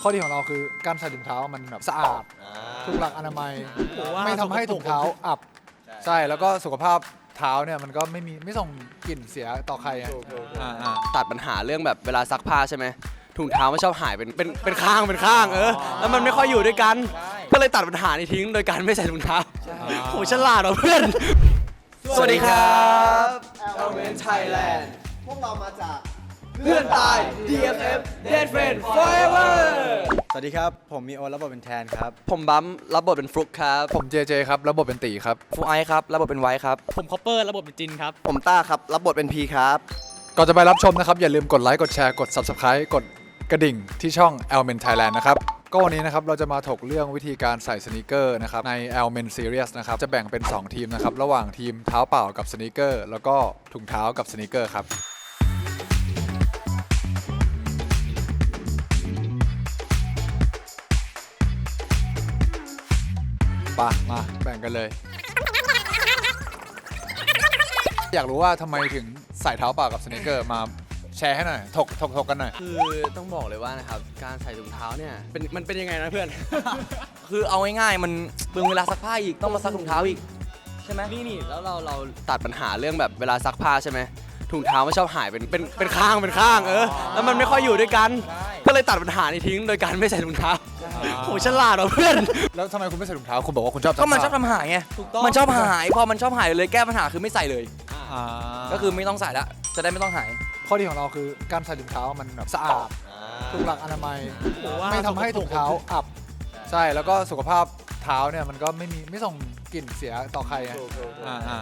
ข้อดีของเราคือการใส่ถุงเท้ามันแบบสะอาดถูกหลักอนามัยไม่ทำให้ถุงเท้าอับ ใช่แล้วก็สุขภาพเท้าเนี่ยมันก็ไม่มีไม่ส่งกลิ่นเสียต่อใครอะอ่าอ่า ตัดปัญหาเรื่องแบบเวลาซักผ้าใช่ไหมถุงเท้ามันชอบหายเป็นเป็นเป็นข้างเป็นข้างเออแล้วมันไม่ค่อยอยู่ด้วยกัน ก็เลยตัดปัญหานี้ทิ้งโดยการไม่ใส่ถุงเท้าโหฉลาดว่ะเพื่อน สวัสดีครับเราเป็นไทยแลนด์พวกเรามาจาก เพื่อนตาย DFF Dead Friend Forever สวัสดีครับ ผมมีโอรับบทเป็นแทนครับ ผมบัมรับบทเป็นฟลุกครับ ผมเจเจครับแล้วบทเป็นตีครับ ฟูไอครับ รับบทเป็นไวท์ครับ ผมคอปเปอร์ระบบเป็นจินครับ ผมต้าครับ รับบทเป็นพีครับ ก่อนจะไปรับชมนะครับ อย่าลืมกดไลค์ กดแชร์ กด Subscribe กดกระดิ่งที่ช่อง e l m e n Thailand นะครับ ก็วันนี้นะครับ เราจะมาถกเรื่องวิธีการใส่สนีกเกอร์นะครับ ใน e l m e n Series นะครับ จะแบ่งเป็น 2 ทีมนะครับ ระหว่างทีมเท้าเปล่ากับสนีกเกอร์ แล้วก็ถุงเท้ากับสนีกเกอร์ครับ ปะมาแบ่งกันเลย อยากรู้ว่าทำไมถึงใส่เท้าเปล่ากับสนีกเกอร์มาแชร์ให้หน่อยถกถกถกกันหน่อย คือต้องบอกเลยว่านะครับการใส่ถุงเท้าเนี่ยเป็นมันเป็นยังไงนะเพื่อน คือเอาง่ายๆมันเปลืองเวลาซักผ้าอีกต้องมาซักถุงเท้าอีก ใช่ไหมนี่นี่แล้วเราเราตัดปัญหาเรื่องแบบเวลาซักผ้าใช่ไหม ถุงเท้ามันชอบหายเป็นเป็นเป็นข้างเป็นข้างเออแล้วมันไม่ค่อยอยู่ด้วยกัน ก็เลยตัดปัญหานี้ทิ้งโดยการไม่ใส่ถุงเท้าโหฉลาดว่ะเพื่อน แล้วทำไมคุณไม่ใส่ถุงเท้าคุณบอกว่าคุณชอบก็มันชอบซักผ้าทำหายไงมันชอบหายพอมันชอบหายเลยแก้ปัญหาคือไม่ใส่เลยอ่าก็คือไม่ต้องใส่ละจะได้ไม่ต้องหาย ข้อดีของเราคือการใส่ถุงเท้ามันแบบสะอาดถูกหลักอนามัยไม่ทำให้ถุงเท้าอับใช่แล้วก็สุขภาพเท้าเนี่ยมันก็ไม่มีไม่ส่งกลิ่นเสียต่อใครอะอ่าอ่า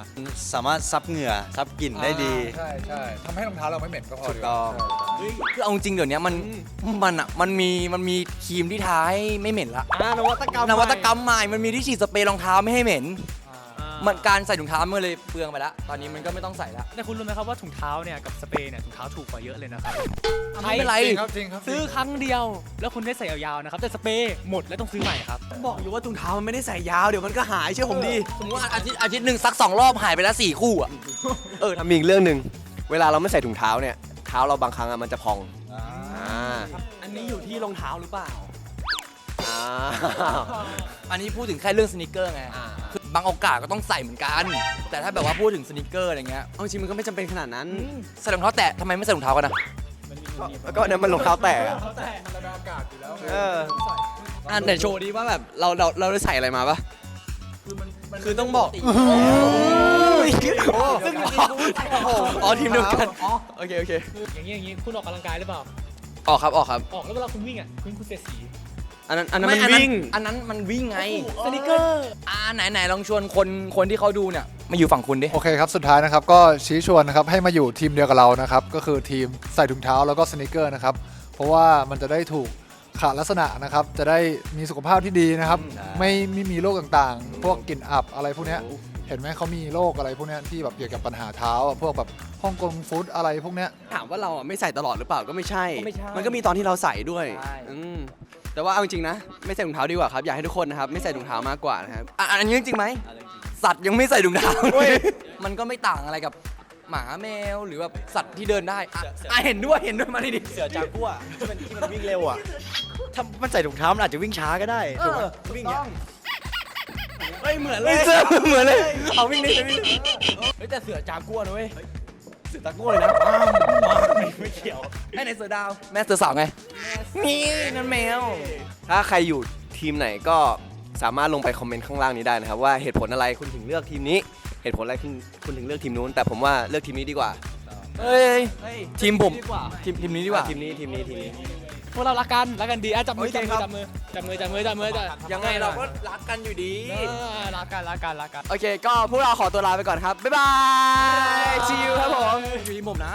สามารถซับเหงื่อซับกลิ่นได้ดี ใช่ใช่ทำให้รองเท้าเราไม่เหม็นก็พอถูกต้องคือเอาจริงๆเดี๋ยวนี้มันมันอะมันมีมันมีครีมที่ทาให้ไม่เหม็นละนวัตกรรมนวัตกรรมใหม่มันมีที่ฉีดสเปรย์รองเท้าไม่ให้เหม็น มันการใส่ถุงเท้ามันเลยเปลืองไปละตอนนี้มันก็ไม่ต้องใส่ละแต่คุณรู้ไหมครับว่าถุงเท้าเนี่ยกับสเปรย์เนี่ยถุงเท้าถูกกว่าเยอะเลยนะครับไม่เป็นไรจริงครับจริงครับซื้อครั้งเดียว แล้วคุณได้ใส่ยาวๆนะครับแต่สเปรย์หมดแล้วต้องซื้อใหม่ครับบอกอยู่ว่าถุงเท้ามันไม่ได้ใส่ยาวเดี๋ยวมันก็หายเชื่อผมดิสมมติว่าอาทิตย์อาทิตย์หนึ่งซักสองรอบหายไปแล้วสี่คู่อะเออทำมีอีกเรื่องหนึ่งเวลาเราไม่ใส่ถุงเท้าเนี่ยเท้าเราบางครั้งอะมันจะพองอ่าอันนี้อยู่ที่รองเท้าหรือเปล่าอ่าอันนี้พูดถึงแค่เรื่องสนิเกอร์ไงอ่าคือ บางโอกาสก็ต้องใส่เหมือนกัน แต่ถ้าแบบว่าพูดถึงสนิเกอร์อะไรเงี้ยเอาจริงมันก็ไม่จำเป็นขนาดนั้นใส่รองเท้าแตะทำไมไม่ใส่รองเท้ากันอะแล้วก็เนี่ยมันรองเท้าแตะอะเอออะไหนโชว์ดิว่าแบบเราเราเราได้ใส่อะไรมาปะคือต้องบอกซึ่งอ๋อทีมเดียวกันโอเคโอเคอย่างนี้อย่างนี้คุณออกกำลังกายหรือเปล่า ออกครับออกครับ ออกแล้วเวลาคุณวิ่งอะคุณคุณเสียสี อันนั้นอันนั้นมันไวิ่ง อันนั้นมันวิ่งไงสนิเกอร์อ่าไหนไหนลองชวนคนคนที่เขาดูเนี่ยมาอยู่ฝั่งคุณดิโอเคครับ สุดท้ายนะครับ ก็ชี้ชวนนะครับ ให้มาอยู่ทีมเดียวกับเรานะครับ ก็คือทีมใส่ถุงเท้าแล้วก็สนิเกอร์นะครับ เพราะว่ามันจะได้ถูกขาลักษณะนะครับ จะได้มีสุขภาพที่ดีนะครับ ไม่ไม่มีโรคต่างๆ พวกกลิ่นอับอะไรพวกเนี้ยเห็นไหมเขามีโรคอะไรพวกเนี้ยที่แบบเกี่ยวกับปัญหาเท้าอะพวกแบบฮ่องกงฟู้ดอะไรพวกเนี้ย ถามว่าเราอะไม่ใส่ตลอดหรือเปล่าก็ไม่ใช่ ก็ไม่ใช่มันก็มีตอนที่เราใส่ด้วยใช่ อืม แต่ว่าเอาจริงๆนะ ไม่ใส่ถุงเท้าดีกว่าครับ อยากให้ทุกคนนะครับไม่ใส่ถุงเท้ามากกว่านะครับอะอันนี้จริงไหมสัตว์ยังไม่ใส่ถุงเท้ามันก็ไม่ต่างอะไรกับหมาแมวหรือแบบสัตว์ที่เดินได้อะอะเห็นด้วยเห็นด้วยมาดิดิ เสือจากัวที่มันที่มันวิ่งเร็วอะถ้ามันใส่ถุงเท้ามันอาจจะวิ่งช้าก็ได้ถูกไหมวิ่งอย่างเงี้ยเฮ้ยเหมือนเลยเหมือนเลยเอาวิ่งดิวิ่งดิเฮ้ยแต่เสือจากัวนะเว้ยเสือตะกั่วเลยนะไม่เกี่ยวไอ้ไหนเสือดาวแม่เสือสาวไง นี่นั่นแมว ถ้าใครอยู่ทีมไหนก็สามารถลงไปคอมเมนต์ข้างล่างนี้ได้นะครับ ว่าเหตุผลอะไรคุณถึงเลือกทีมนี้ เหตุผลอะไรคุณคุณถึงเลือกทีมนู้น แต่ผมว่าเลือกทีมนี้ดีกว่าเฮ้ยทีมผมทีมทีมนี้ดีกว่าทีมนี้ทีมนี้ทีมนี้ พวกเรารักกันรักกันดีอะจับมือโอเคจับมือครับจับมือจับมือจับมือจับมือจับยังไงเราก็รักกันอยู่ดี เออรักกันรักกันรักกัน โอเค ก็พวกเราขอตัวลาไปก่อนครับ บ๊ายบายชิวครับผม อยู่ทีมผมนะ